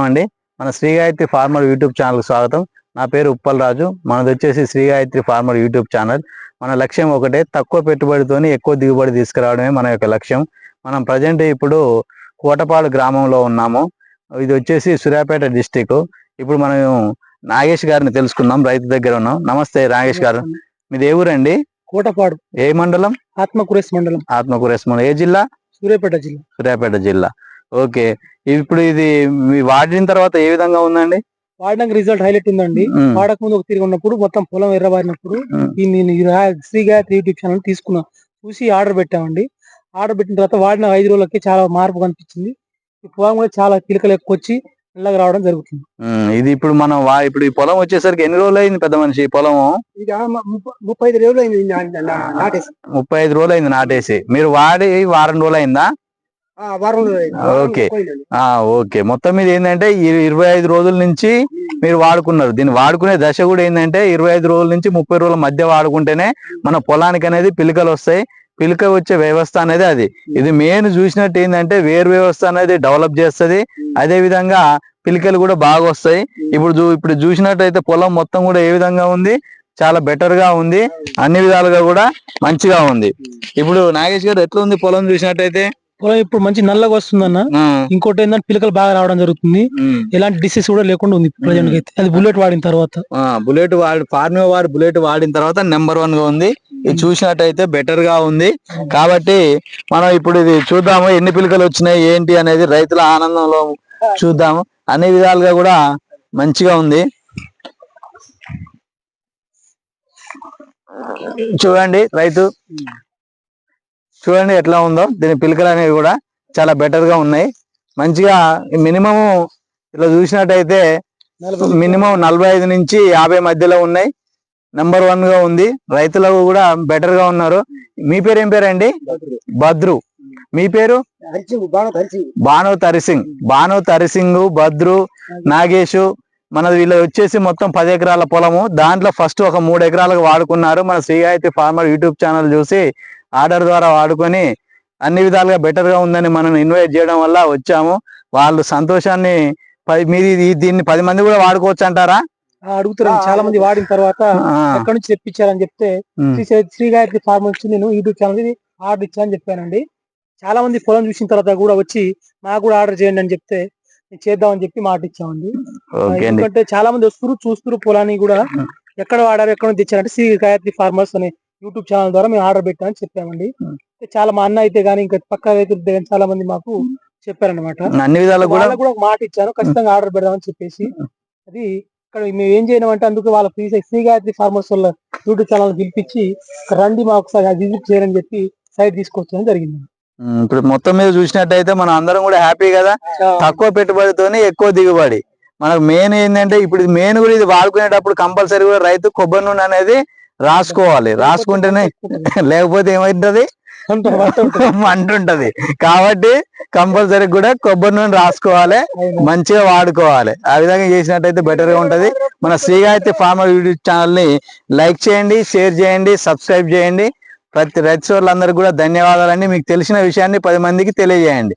అండి మన Shri Gayatri farmer YouTube channel స్వాగతం. నా పేరు ఉప్పల్ రాజు. మనది వచ్చేసి Shri Gayatri farmer YouTube channel. మన లక్ష్యం ఒకటే తక్కువ పెట్టుబడితోని ఎక్కువ దిగుబడి తీసుకురావడమే మన యొక్క లక్ష్యం. మనం ప్రజెంట్ ఇప్పుడు కోటపాడు గ్రామంలో ఉన్నాము. ఇది వచ్చేసి సూర్యాపేట డిస్టిక్ ఇప్పుడు మనం నాగేష్ గారిని తెలుసుకుందాం. రైతు దగ్గర ఉన్నాం. నమస్తే నాగేష్ గారు. మీది ఏ ఊరండి? కోటపాడు. ఏ మండలం? ఆత్మకురేస్ మండలం. ఆత్మకూరేస్ మండలం. ఏ జిల్లా? సూర్యాపేట జిల్లా. సూర్యాపేట జిల్లా. ఓకే. ఇప్పుడు ఇది వాడిన తర్వాత ఏ విధంగా ఉందండి? వాడినాక రిజల్ట్ హైలైట్ ఉందండి. వాడక ముందు ఒక తిరిగి ఉన్నప్పుడు మొత్తం పొలం ఎర్రబారినప్పుడు నేను ఈ రా- శ్రీ గాయత్రి యూట్యూబ్ ఛానల్ తీసుకున్నా. చూసి ఆర్డర్ పెట్టామండి. ఆర్డర్ పెట్టిన తర్వాత వాడిన ఐదు రోజులకి చాలా మార్పు కనిపించింది. ఈ పొలం కూడా చాలా పిలకలు ఎక్కువ వచ్చి నల్లగా రావడం జరుగుతుంది. ఇది ఇప్పుడు మనం వా ఇప్పుడు ఈ పొలం వచ్చేసరికి ఎన్ని రోజులు అయింది పెద్ద మనిషి ఈ పొలం ఇది ముప్పై ఐదు రోజులు అయింది నాటేసి. ముప్పై ఐదు రోజులు అయింది నాటేసి. మీరు వాడి వారం రోజులు అయిందా ఓకే. ఆ ఓకే. మొత్తం మీద ఏంటంటే ఇరవై ఐదు రోజుల నుంచి మీరు వాడుకున్నారు. దీన్ని వాడుకునే దశ కూడా ఏంటంటే ఇరవై ఐదు రోజుల నుంచి ముప్పై రోజుల మధ్య వాడుకుంటేనే మన పొలానికి అనేది పిలకలు వస్తాయి. పిలక వచ్చే వ్యవస్థ అనేది అది. ఇది మెయిన్ చూసినట్టు ఏంటంటే వేరు వ్యవస్థ అనేది డెవలప్ చేస్తది. అదే విధంగా పిలికలు కూడా బాగా వస్తాయి. ఇప్పుడు చూ- ఇప్పుడు చూసినట్టయితే పొలం మొత్తం కూడా ఏ విధంగా ఉంది? చాలా బెటర్గా ఉంది. అన్ని విధాలుగా కూడా మంచిగా ఉంది. ఇప్పుడు నాగేష్ గారు ఎట్లా ఉంది పొలం చూసినట్టయితే? పొలం ఇప్పుడు మంచి నల్లగా వస్తుందన్న ఆ, ఇంకోటి ఏంటంటే పిలకలు బాగా రావడం జరుగుతుంది. ఎలాంటి డిసీజ్ కూడా లేకుండా ఉంది ప్రజెంట్ అయితే అది బుల్లెట్ వాడిన తర్వాత. బుల్లెట్ వాడి ఫార్మే వాడి బుల్లెట్ వాడిన తర్వాత నెంబర్ వన్గా ఉంది. ఇది చూసినట్టయితే బెటర్గా ఉంది. కాబట్టి మనం ఇప్పుడు ఇది చూద్దాము ఎన్ని పిలకలు వచ్చినాయి ఏంటి అనేది రైతుల ఆనందంలో చూద్దాము. అన్ని విధాలుగా కూడా మంచిగా ఉంది. చూడండి రైతు. చూడండి ఎట్లా ఉందో. దీని పిలకలు అనేవి కూడా చాలా బెటర్గా ఉన్నాయి. మంచిగా మినిమం ఇట్లా చూసినట్టయితే మినిమం నలభై ఐదు నుంచి యాభై మధ్యలో ఉన్నాయి. నెంబర్ వన్గా ఉంది. రైతులకు కూడా బెటర్గా ఉన్నారు. మీ పేరు ఏం పేరు అండి భద్రు. మీ పేరు? బాను తరిసింగ్. బాను తరిసింగ్ భద్రు నాగేషు మన వీళ్ళు వచ్చేసి మొత్తం పది ఎకరాల పొలము. దాంట్లో ఫస్ట్ ఒక మూడు ఎకరాలకు వాడుకున్నారు. మన శ్రీగాయత్రి ఫార్మర్ యూట్యూబ్ ఛానల్ చూసి ఆర్డర్ ద్వారా వాడుకొని అన్ని విధాలుగా బెటర్గా ఉందని మనం ఇన్వైట్ చేయడం వల్ల వచ్చాము. వాళ్ళు సంతోషాన్ని పది మీది దీన్ని పది మంది కూడా వాడుకోవచ్చు అంటారా అడుగుతారు చాలా మంది వాడిన తర్వాత ఎక్కడి నుంచి తెప్పించారని చెప్తే శ్రీ గాయత్రి ఫార్మ్ నుంచి నేను యూట్యూబ్ ఛానల్ ఆర్డర్ ఇచ్చానని చెప్పానండి. చాలా మంది పొలం చూసిన తర్వాత కూడా వచ్చి నాకు కూడా ఆర్డర్ చేయండి అని చెప్తే చేద్దామని చెప్పి మాట ఇచ్చామండి ఎందుకంటే చాలా మంది వస్తారు చూస్తారు పొలాన్ని కూడా ఎక్కడ వాడారు ఎక్కడ నుంచి తెచ్చారంటే శ్రీ గాయత్రి ఫార్మర్స్ అనే యూట్యూబ్ ఛానల్ ద్వారా మేము ఆర్డర్ పెట్టామని చెప్పామండి. చాలా మా అన్న అయితే గానీ ఇంకా పక్క రైతులు చాలా మంది మాకు చెప్పారనమాట అన్ని కూడా మాట ఇచ్చాను ఖచ్చితంగా ఆర్డర్ పెడదామని చెప్పేసి. అది ఇక్కడ మేము ఏం చేయడం అందుకు వాళ్ళ ఫ్రీ శ్రీ గాయత్రి ఫార్మర్స్ వాళ్ళ యూట్యూబ్ ఛానల్ పిలిపించి రండి మాకు ఒకసారి విజిట్ చేయని చెప్పి సైట్ తీసుకొచ్చడం జరిగింది. ఇప్పుడు మొత్తం మీద చూసినట్టయితే మనం అందరం కూడా హ్యాపీ కదా. తక్కువ పెట్టుబడితోనే ఎక్కువ దిగుబడి. మనకు మెయిన్ ఏంటంటే ఇప్పుడు మెయిన్ కూడా ఇది వాడుకునేటప్పుడు కంపల్సరీ కూడా రైతు కొబ్బరి నూనె అనేది రాసుకోవాలి. రాసుకుంటేనే లేకపోతే ఏమైంటది? అంటుంటది కాబట్టి కంపల్సరీ కూడా కొబ్బరి నూనె రాసుకోవాలి. మంచిగా వాడుకోవాలి. ఆ విధంగా చేసినట్టయితే బెటర్గా ఉంటది. మన శ్రీగాయత్రి ఫార్మర్ యూట్యూబ్ ఛానల్ని లైక్ చేయండి షేర్ చేయండి సబ్స్క్రైబ్ చేయండి. ప్రతి రైతు సోదరులందరికీ కూడా ధన్యవాదాలండి. మీకు తెలిసిన విషయాన్ని పది మందికి తెలియజేయండి.